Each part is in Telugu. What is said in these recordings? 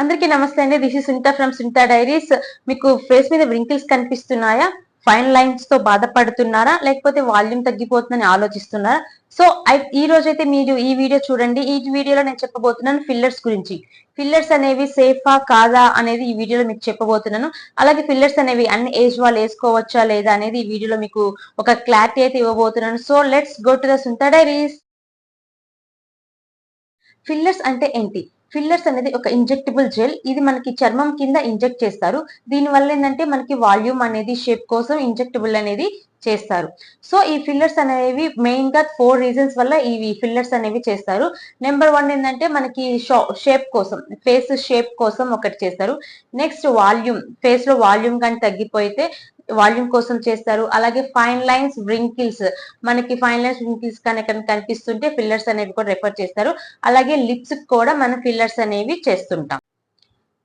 అందరికీ నమస్తే అండి. This is Sunitha from Sunitha diaries మీకు ఫేస్ మీద వ్రింకిల్స్ కనిపిస్తున్నాయా? ఫైన్ లైన్స్తో బాధపడుతున్నారా? లేకపోతే వాల్యూమ్ తగ్గిపోతుందని ఆలోచిస్తున్నారా? సో ఈ రోజు అయితే మీరు ఈ వీడియో చూడండి. ఈ వీడియోలో నేను చెప్పబోతున్నాను ఫిల్లర్స్ గురించి. ఫిల్లర్స్ అనేవి సేఫా కాదా అనేది ఈ వీడియోలో మీకు చెప్పబోతున్నాను. అలాగే ఫిల్లర్స్ అనేవి అన్ని ఏజ్ వాళ్ళు వేసుకోవచ్చా లేదా అనేది ఈ వీడియోలో మీకు ఒక క్లారిటీ అయితే ఇవ్వబోతున్నాను. So let's go to the Sunitha diaries fillers అంటే ఏంటి? ఫిల్లర్స్ అనేది ఒక ఇంజెక్టబుల్ జెల్ ఇది మనకి చర్మం కింద ఇంజెక్ట్ చేస్తారు. దీని వల్ల ఏంటంటే మనకి వాల్యూమ్ అనేది షేప్ కోసం ఇంజెక్టబుల్ అనేది చేస్తారు. సో ఈ ఫిల్లర్స్ అనేవి మెయిన్గా ఫోర్ రీజన్స్ వల్ల ఈ ఫిల్లర్స్ అనేవి చేస్తారు. నెంబర్ వన్ ఏంటంటే మనకి షేప్ కోసం ఫేస్ షేప్ కోసం ఒకటి చేస్తారు. నెక్స్ట్ వాల్యూమ్ ఫేస్లో వాల్యూమ్ కానీ తగ్గిపోతే వాల్యూమ్ కోసం చేస్తారు. అలాగే ఫైన్ లైన్స్ వ్రింకిల్స్ మనకి ఫైన్ లైన్స్ వ్రింకిల్స్ కానీ కనిపిస్తుంటే ఫిల్లర్స్ అనేవి కూడా రెఫర్ చేస్తారు. అలాగే లిప్స్ కూడా మనం ఫిల్లర్స్ అనేవి చేస్తుంటాం.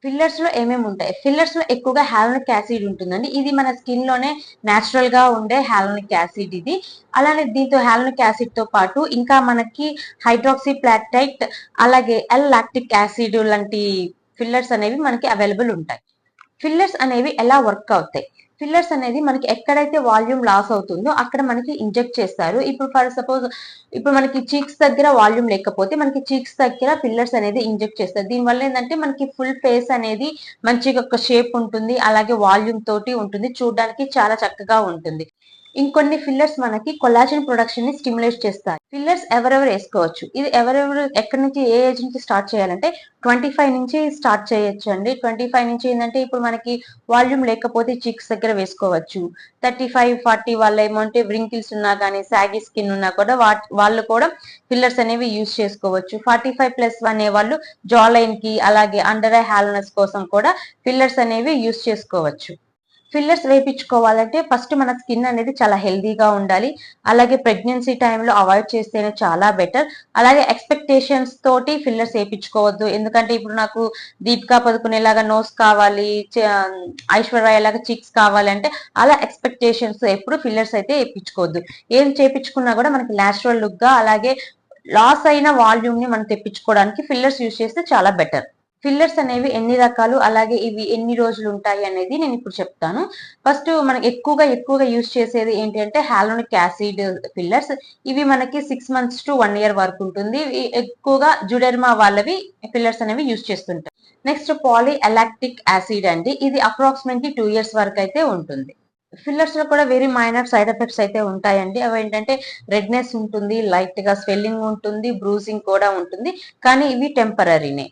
ఫిల్లర్స్లో ఏమేమి ఉంటాయి? ఫిల్లర్స్లో ఎక్కువగా హ్యాలోనిక్ యాసిడ్ ఉంటుందండి. ఇది మన స్కిన్లోనే న్యాచురల్గా ఉండే హాలోనిక్ యాసిడ్ ఇది. అలానే దీంతో హ్యాలోనిక్ యాసిడ్తో పాటు ఇంకా మనకి హైడ్రాక్సీ ప్లాక్టైట్ అలాగే ఎల్ లాక్టిక్ యాసిడ్ లాంటి ఫిల్లర్స్ అనేవి మనకి అవైలబుల్ ఉంటాయి. ఫిల్లర్స్ అనేవి ఎలా వర్క్ అవుతాయి? ఫిల్లర్స్ అనేది మనకి ఎక్కడైతే వాల్యూమ్ లాస్ అవుతుందో అక్కడ మనకి ఇంజెక్ట్ చేస్తారు. ఇప్పుడు ఫర్ సపోజ్ ఇప్పుడు మనకి చీక్స్ దగ్గర వాల్యూమ్ లేకపోతే మనకి చీక్స్ దగ్గర ఫిల్లర్స్ అనేది ఇంజెక్ట్ చేస్తారు. దీనివల్ల ఏంటంటే మనకి ఫుల్ ఫేస్ అనేది మంచిగా ఒక షేప్ ఉంటుంది. అలాగే వాల్యూమ్ తోటి ఉంటుంది. చూడడానికి చాలా చక్కగా ఉంటుంది. ఇంకొన్ని ఫిల్లర్స్ మనకి కొలాజిన్ ప్రొడక్షన్ని స్టిమ్యులేట్ చేస్తాయి. ఫిల్లర్స్ ఎవరెవరు వేసుకోవచ్చు? ఇది ఎవరెవరు ఎక్కడి నుంచి ఏ ఏజ్ నుంచి స్టార్ట్ చేయాలంటే ట్వంటీ ఫైవ్ నుంచి స్టార్ట్ చేయొచ్చు అండి ట్వంటీ ఫైవ్ నుంచి ఏంటంటే ఇప్పుడు మనకి వాల్యూమ్ లేకపోతే చిక్స్ దగ్గర వేసుకోవచ్చు. థర్టీ ఫైవ్ ఫార్టీ వాళ్ళ ఏమంటే వ్రింకిల్స్ ఉన్నా కానీ సాగి స్కిన్ ఉన్నా కూడా వాళ్ళు కూడా ఫిల్లర్స్ అనేవి యూజ్ చేసుకోవచ్చు. ఫార్టీ ఫైవ్ ప్లస్ అనే వాళ్ళు జాలైన్కి అలాగే అండర్ ఐ హాల్నెస్ కోసం కూడా ఫిల్లర్స్ అనేవి యూజ్ చేసుకోవచ్చు. ఫిల్లర్స్ వేయించుకోవాలంటే ఫస్ట్ మన స్కిన్ అనేది చాలా హెల్దీగా ఉండాలి. అలాగే ప్రెగ్నెన్సీ టైంలో అవాయిడ్ చేస్తేనే చాలా బెటర్ అలాగే ఎక్స్పెక్టేషన్స్ తోటి ఫిల్లర్స్ వేయించుకోవద్దు ఎందుకంటే ఇప్పుడు నాకు దీపికా పదుకునేలాగా నోస్ కావాలి ఐశ్వర్యలాగా చిక్స్ కావాలి అంటే అలా ఎక్స్పెక్టేషన్స్ ఎప్పుడు ఫిల్లర్స్ అయితే వేయించుకోవద్దు ఏం చేయించుకున్నా కూడా మనకి న్యాచురల్ లుక్గా అలాగే లాస్ అయిన వాల్యూమ్ని మనం తెప్పించుకోవడానికి ఫిల్లర్స్ యూజ్ చేస్తే చాలా బెటర్ ఫిల్లర్స్ అనేవి ఎన్ని రకాలు అలాగే ఇవి ఎన్ని రోజులు ఉంటాయి అనేది నేను ఇప్పుడు చెప్తాను. ఫస్ట్ మనకి ఎక్కువగా ఎక్కువగా యూజ్ చేసేది ఏంటి అంటే హాలోనిక్ యాసిడ్ ఫిల్లర్స్. ఇవి మనకి six months to one year వరకు ఉంటుంది. ఎక్కువగా జుడెర్మా వాళ్ళవి ఫిల్లర్స్ అనేవి యూజ్ చేస్తుంటాయి నెక్స్ట్ పాలీ ఎలాక్టిక్ యాసిడ్ అండి. ఇది అప్రాక్సిమేట్లీ టూ ఇయర్స్ వరకు అయితే ఉంటుంది. ఫిల్లర్స్లో కూడా వెరీ మైనర్ సైడ్ ఎఫెక్ట్స్ అయితే ఉంటాయండి. అవి ఏంటంటే రెడ్నెస్ ఉంటుంది లైట్గా స్వెల్లింగ్ ఉంటుంది బ్రూజింగ్ కూడా ఉంటుంది. కానీ ఇవి టెంపరీనే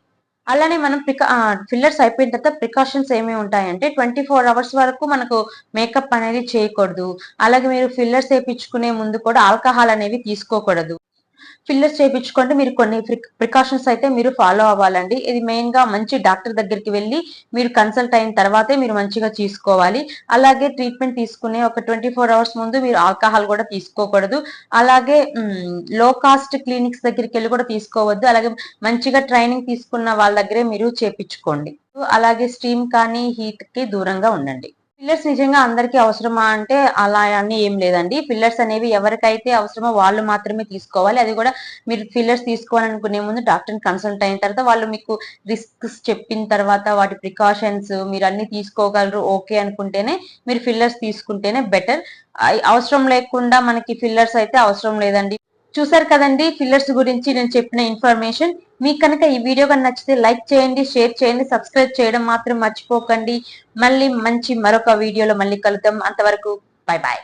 అలానే మనం ప్రికా ఫిల్లర్స్ అయిపోయిన తర్వాత ప్రికాషన్స్ ఏమి ఉంటాయంటే ట్వంటీ ఫోర్ అవర్స్ వరకు మనకు మేకప్ అనేది చేయకూడదు. అలాగే మీరు ఫిల్లర్స్ వేయించుకునే ముందు కూడా ఆల్కహాల్ అనేవి తీసుకోకూడదు. ఫిల్లర్స్ చేయించుకుంటే మీరు కొన్ని ప్రికాషన్స్ అయితే మీరు ఫాలో అవ్వాలండి. ఇది మెయిన్గా మంచి డాక్టర్ దగ్గరికి వెళ్ళి మీరు కన్సల్ట్ అయిన తర్వాతే మీరు మంచిగా తీసుకోవాలి అలాగే ట్రీట్మెంట్ తీసుకునే ఒక ట్వంటీ ఫోర్ అవర్స్ ముందు మీరు ఆల్కహాల్ కూడా తీసుకోకూడదు. అలాగే లో కాస్ట్ క్లినిక్స్ దగ్గరికి వెళ్ళి కూడా తీసుకోవద్దు. అలాగే మంచిగా ట్రైనింగ్ తీసుకున్న వాళ్ళ దగ్గరే మీరు చేపించుకోండి అలాగే స్టీమ్ కానీ హీట్కి దూరంగా ఉండండి. పిల్లర్స్ నిజంగా అందరికీ అవసరమా అంటే అలా అని ఏం లేదండి. పిల్లర్స్ అనేవి ఎవరికైతే అవసరమో వాళ్ళు మాత్రమే తీసుకోవాలి. అది కూడా మీరు ఫిల్లర్స్ తీసుకోవాలనుకునే ముందు డాక్టర్ని కన్సల్ట్ అయిన తర్వాత వాళ్ళు మీకు రిస్క్స్ చెప్పిన తర్వాత వాటి ప్రికాషన్స్ మీరు అన్ని తీసుకోగలరు ఓకే అనుకుంటేనే మీరు ఫిల్లర్స్ తీసుకుంటేనే బెటర్. అవసరం లేకుండా మనకి ఫిల్లర్స్ అయితే అవసరం లేదండి. చూసారు కదండి ఫిల్లర్స్ గురించి నేను చెప్పిన ఇన్ఫర్మేషన్ మీకు కనుక ఈ వీడియో కనుక నచ్చితే లైక్ చేయండి షేర్ చేయండి సబ్స్క్రైబ్ చేయడం మాత్రం మర్చిపోకండి. మళ్ళీ మంచి మరొక వీడియోలో మళ్ళీ కలుద్దాం. అంతవరకు బాయ్ బాయ్